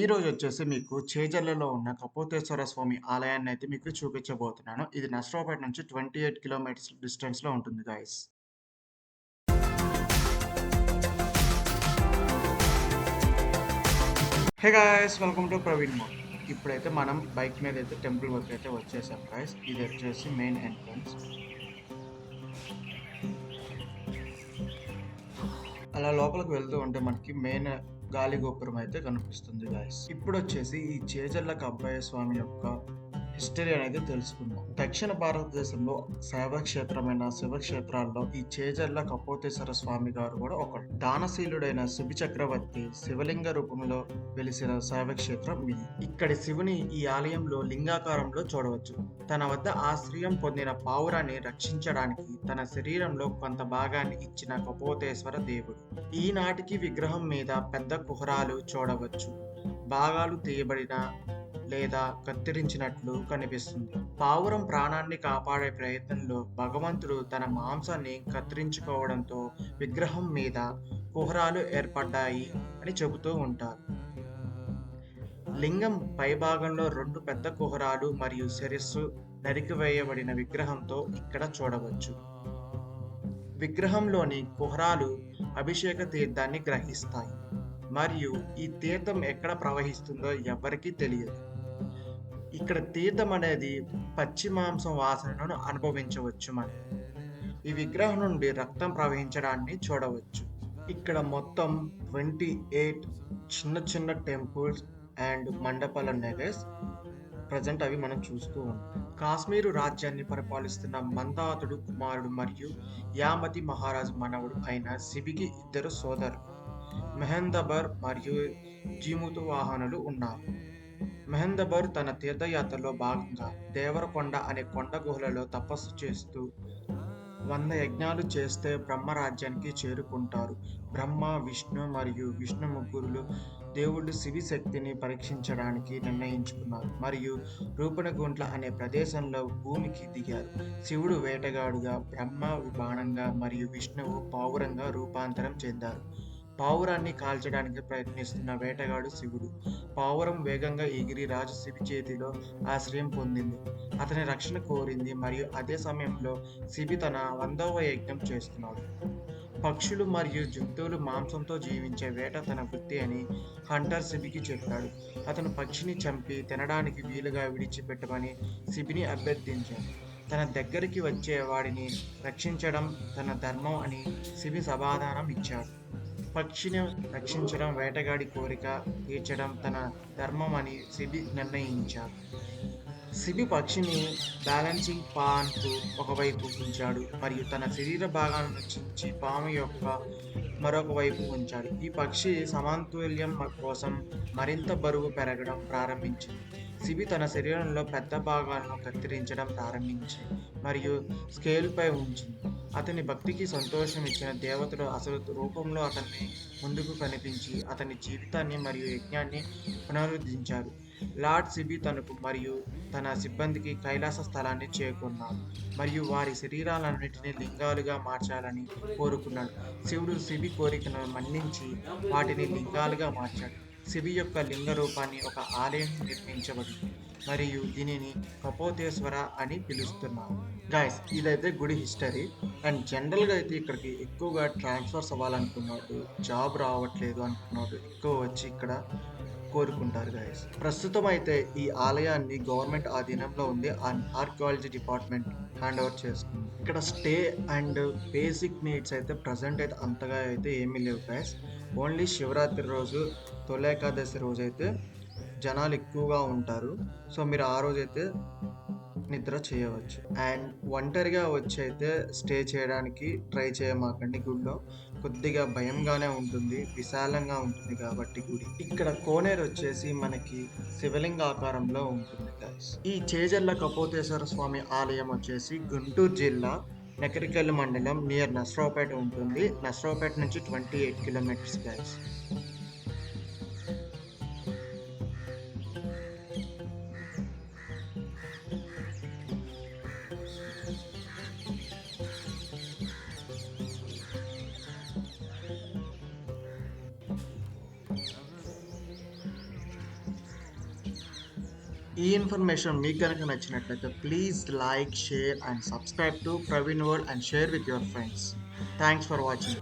ఈరోజు వచ్చేసి మీకు చేజర్లలో ఉన్న కపోతేశ్వర స్వామి ఆలయాన్ని అయితే మీకు చూపించబోతున్నాను. ఇది నష్టపేట నుంచి 28 కిలోమీటర్స్ డిస్టెన్స్‌లో ఉంటుంది guys hey guys welcome to Praveen mode. ఇప్పుడైతే మనం బైక్ మీద అయితే టెంపుల్ వరకు అయితే వచ్చేసాం గాయస్ ఇది వచ్చేసి మెయిన్ ఎంట్రన్స్. అలా లోపలికి వెళ్తూ ఉంటే మనకి మెయిన్ గాలి గోపురం అయితే కనిపిస్తుంది గాయ్స్. ఇప్పుడొచ్చేసి ఈ చేజర్ల అబ్బాయ స్వామి యొక్క హిస్టరీ అనేది తెలుసుకుందాం. దక్షిణ భారతదేశంలో శైవక్షేత్రమైన శివక్షేత్రాల్లో ఈ చేజర్ల కపోతేశ్వర స్వామి గారు కూడా ఒకడు. దానశీలుడైన శిబి చక్రవర్తి శివలింగ రూపంలో వెలిసిన శైవక్షేత్రం ఇది. ఇక్కడి శివుని ఈ ఆలయంలో లింగాకారంలో చూడవచ్చు. తన వద్ద ఆశ్రయం పొందిన పావురాన్ని రక్షించడానికి తన శరీరంలో కొంత భాగాన్ని ఇచ్చిన కపోతేశ్వర దేవుడు. ఈనాటికి విగ్రహం మీద పెద్ద కుహరాలు చూడవచ్చు. భాగాలు తీయబడిన లేదా కత్తిరించినట్లు కనిపిస్తుంది. పావురం ప్రాణాన్ని కాపాడే ప్రయత్నంలో భగవంతుడు తన మాంసాన్ని కత్తిరించుకోవడంతో విగ్రహం మీద కుహరాలు ఏర్పడ్డాయి అని చెబుతూ ఉంటారు. లింగం పైభాగంలో రెండు పెద్ద కుహరాలు మరియు శిరస్సు నరికివేయబడిన విగ్రహంతో ఇక్కడ చూడవచ్చు. విగ్రహంలోని కుహరాలు అభిషేక తీర్థాన్ని గ్రహిస్తాయి మరియు ఈ తీర్థం ఎక్కడ ప్రవహిస్తుందో ఎవరికీ తెలియదు. ఇక్కడ తీర్థం అనేది పచ్చి మాంసం వాసనను అనుభవించవచ్చు మనం. ఈ విగ్రహం నుండి రక్తం ప్రవహించడాన్ని చూడవచ్చు. ఇక్కడ మొత్తం 28 చిన్న చిన్న టెంపుల్స్ అండ్ మండపాల నెగస్ ప్రజెంట్ అవి మనం చూస్తూ ఉన్నాం. కాశ్మీరు రాజ్యాన్ని పరిపాలిస్తున్న మందాతుడు కుమారుడు మరియు యామతి మహారాజు మనవుడు అయిన సిబికి ఇద్దరు సోదరు మెహందబర్ మరియు జీముతు వాహనులు ఉన్నారు. మెహందబర్ తన తీర్థయాత్రలో భాగంగా దేవరకొండ అనే కొండ గుహలలో తపస్సు చేస్తూ వంద యజ్ఞాలు చేస్తే బ్రహ్మరాజ్యానికి చేరుకుంటారు. బ్రహ్మ, విష్ణు మరియు విష్ణు ముగ్గురులు దేవుళ్ళు శివి శక్తిని పరీక్షించడానికి నిర్ణయించుకున్నారు మరియు రూపణగుంట్ల అనే ప్రదేశంలో భూమికి దిగారు. శివుడు వేటగాడుగా, బ్రహ్మ బాణంగా మరియు విష్ణువు పావురంగా రూపాంతరం చెందారు. పావురాన్ని కాల్చడానికి ప్రయత్నిస్తున్న వేటగాడు శివుడు. పావురం వేగంగా ఎగిరి రాజు శివి చేతిలో ఆశ్రయం పొందింది. అతని రక్షణ కోరింది మరియు అదే సమయంలో శివి తన వందవ యజ్ఞం చేస్తున్నాడు. పక్షులు మరియు జంతువులు మాంసంతో జీవించే వేట తన వృత్తి అని హంటర్ శిబికి చెప్పాడు. అతను పక్షిని చంపి తినడానికి వీలుగా విడిచిపెట్టమని శిబిని అభ్యర్థించాడు. తన దగ్గరికి వచ్చే వాడిని రక్షించడం తన ధర్మం అని శిబి సమాధానం ఇచ్చాడు. పక్షిని రక్షించడం వేటగాడి కోరిక తీర్చడం తన ధర్మం అని సిబి నిర్ణయించాడు. సిబి పక్షిని బ్యాలెన్సింగ్ పాన్కు ఒకవైపు ఉంచాడు మరియు తన శరీర భాగాన్ని రక్షించి పాము యొక్క మరొక వైపు ఉంచాడు. ఈ పక్షి సమతుల్యం కోసం మరింత బరువు పెరగడం ప్రారంభించింది. సిబి తన శరీరంలో పెద్ద భాగాలను కత్తిరించడం ప్రారంభించింది మరియు స్కేల్‌పై ఉంచింది. అతని భక్తికి సంతోషం ఇచ్చిన దేవతలు అసలు రూపంలో అతని ముందుకు కనిపించి అతని జీవితాన్ని మరియు యజ్ఞాన్ని పునరుద్ధరించారు. లార్డ్ సిబి తనకు మరియు తన సిబ్బందికి కైలాస స్థలాన్ని చేరుకున్నాడు మరియు వారి శరీరాలన్నింటినీ లింగాలుగా మార్చాలని కోరుకున్నాడు. శివుడు సిబి కోరికను మన్నించి వాటిని లింగాలుగా మార్చాడు. శిబి యొక్క లింగ రూపాన్ని ఒక ఆలయం నిర్మించబడింది మరియు దీనిని కపోతేశ్వర అని పిలుస్తున్నారు. గాయ్స్ ఇదైతే గుడి హిస్టరీ అండ్ జనరల్‌గా అయితే ఇక్కడికి ఎక్కువగా ట్రాన్స్‌ఫర్స్ అవ్వాలనుకున్నాడు జాబ్ రావట్లేదు అనుకున్నాడు ఎక్కువ వచ్చి ఇక్కడ కోరుకుంటారు గాయ్స్. ప్రస్తుతం అయితే ఈ ఆలయాన్ని గవర్నమెంట్ ఆధీనంలో ఉంది. And archaeology department hand over చేసుకుంది. ఇక్కడ స్టే అండ్ బేసిక్ నీడ్స్ అయితే ప్రెజెంట్ అయితే అంతగా అయితే ఏమీ లేవు గాయస్ ఓన్లీ శివరాత్రి రోజు, తొలేకాదశి అయితే జనాలు ఎక్కువగా ఉంటారు. సో మీరు ఆ రోజైతే నిద్ర చేయవచ్చు. అండ్ ఒంటరిగా వచ్చి అయితే స్టే చేయడానికి ట్రై చేయమాకండి గుడిలో. కొద్దిగా భయంగానే ఉంటుంది. విశాలంగా ఉంటుంది కాబట్టి గుడి. ఇక్కడ కోనేరు వచ్చేసి మనకి శివలింగ ఆకారంలో ఉంటుంది గాయ్స్. ఈ చేజర్ల కపోతేశ్వర స్వామి ఆలయం వచ్చేసి గుంటూరు జిల్లా నకరికల్ మండలం నియర్ నస్రావుపేట ఉంటుంది. నస్రావుపేట నుంచి 28 కిలోమీటర్స్ గైస్ ఈ ఇన్ఫర్మేషన్ మీకు కనుక నచ్చినట్లయితే please like share and subscribe to Praveen world and share with your friends. Thanks for watching